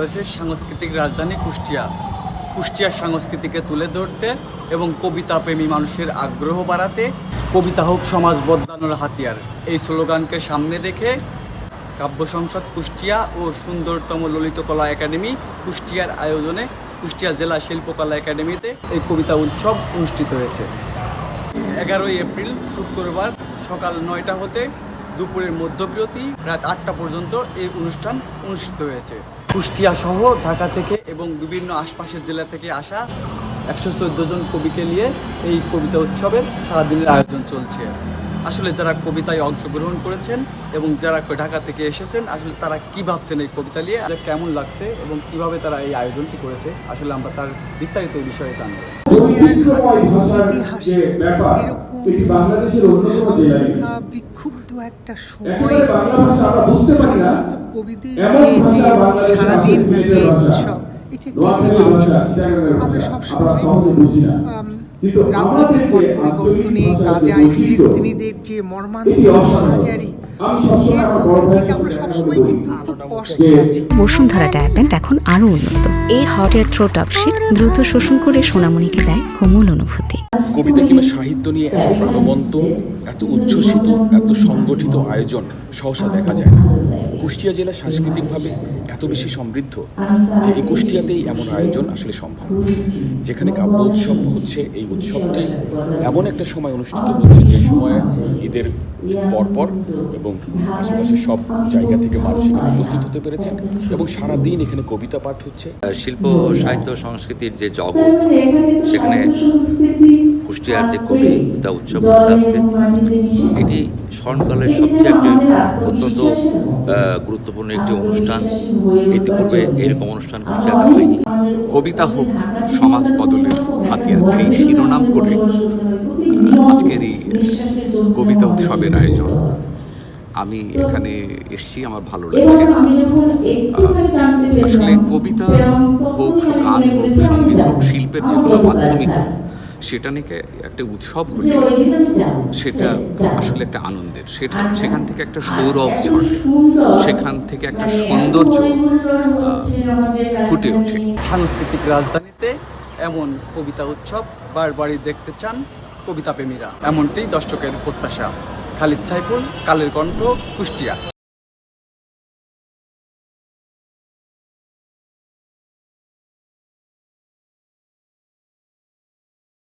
বাংলাদেশের সাংস্কৃতিক রাজধানী কুষ্টিয়া। কুষ্টিয়ার সংস্কৃতিকে তুলে ধরতে এবং কবিতা প্রেমী মানুষের আগ্রহ বাড়াতে কবিতা হোক, সমাজ বদলানোর হাতিয়ার। এই স্লোগানকে সামনে রেখে কাব্য সংসদ কুষ্টিয়া ও সুন্দরতম ললিত কলা একাডেমি কুষ্টিয়ার আয়োজনে কুষ্টিয়া জেলা শিল্পকলা একাডেমিতে এই কবিতা উৎসব অনুষ্ঠিত হয়েছে। এগারোই এপ্রিল, শুক্রবার সকাল নয়টা হতে দুপুরের মধ্যবিরতি রাত আটটা পর্যন্ত এই অনুষ্ঠান অনুষ্ঠিত হয়েছে। কুষ্টিয়া সহ ঢাকা থেকে এবং বিভিন্ন আশপাশের জেলা থেকে আসা একশো চোদ্দ জন কবিকে নিয়ে এই কবিতা উৎসবের সারাদিনের আয়োজন চলছে। আসলে যারা কবিতায় অংশগ্রহণ করেছেন এবং যারা ঢাকা থেকে এসেছেন আসলে তারা কি ভাবছেন এই কবিতা নিয়ে তাদের কেমন লাগছে এবং কীভাবে তারা এই আয়োজনটি করেছে আসলে আমরা তার বিস্তারিত এই বিষয়ে জানব। বৈচিত্র্যময় ভাষার একটা সময় সমস্ত কবিদের নিয়ে যে সারাদিন উৎসব এটা আমরা সবসময় রাজনৈতিক পরিবর্তনে গাজায় ফিলিস্তিনিদের যে মর্মান্তিক হাজারি এর বসুন্ধরা ডায়াপেন্ট এখন আরও উন্নত। এই হট এয়ার থ্রো টপশিট দ্রুত শোষণ করে সোনামণিকে দেয় কোমল অনুভূতি। কবিতা কিংবা সাহিত্য নিয়ে এত প্রাণবন্ত, এত উচ্ছ্বসিত, এত সংগঠিত আয়োজন সহসা দেখা যায় না। কুষ্টিয়া জেলা সাংস্কৃতিকভাবে এত বেশি সমৃদ্ধ যে এই কুষ্টিয়াতেই এমন আয়োজন আসলে সম্ভব। যেখানে কাব্য উৎসব হচ্ছে, এই উৎসবটি এমন একটা সময় অনুষ্ঠিত হচ্ছে যে সময় ঈদের পরপর এবং আশেপাশে সব জায়গা থেকে মানুষ এখানে উপস্থিত হতে পেরেছে এবং সারাদিন এখানে কবিতা পাঠ হচ্ছে। শিল্প সাহিত্য সংস্কৃতির যে জগৎ, সেখানে কুষ্টিয়ার যে কবি তা উৎসব হচ্ছে আজকে, এটি স্মরণকালের সবচেয়ে একটি অত্যন্ত গুরুত্বপূর্ণ একটি অনুষ্ঠান। ইতিপূর্বে এরকম অনুষ্ঠান কুষ্টিয়াতে হয়নি। কবিতা হোক সমাজ বদলের হাতিয়ার এই শিরোনাম করে আজকের এই কবিতা উৎসবের আয়োজন। আমি এখানে এসেছি আমার ভালো লাগছে। আসলে কবিতা হোক গান হোক সংগীত হোক শিল্পের যেগুলো হোক সেটা নিয়ে একটা উৎসব হলে সেটা আসলে একটা আনন্দের। সেটা সেখান থেকে একটা সৌরভ ঝরে সেখান থেকে একটা সৌন্দর্য ফুটে ওঠে। সাংস্কৃতিক রাজধানীতে এমন কবিতা উৎসব বারবারই দেখতে চান কবিতা প্রেমীরা এমনটি দর্শকের প্রত্যাশা। খালিদ সাইফুল, কালের কণ্ঠ, কুষ্টিয়া।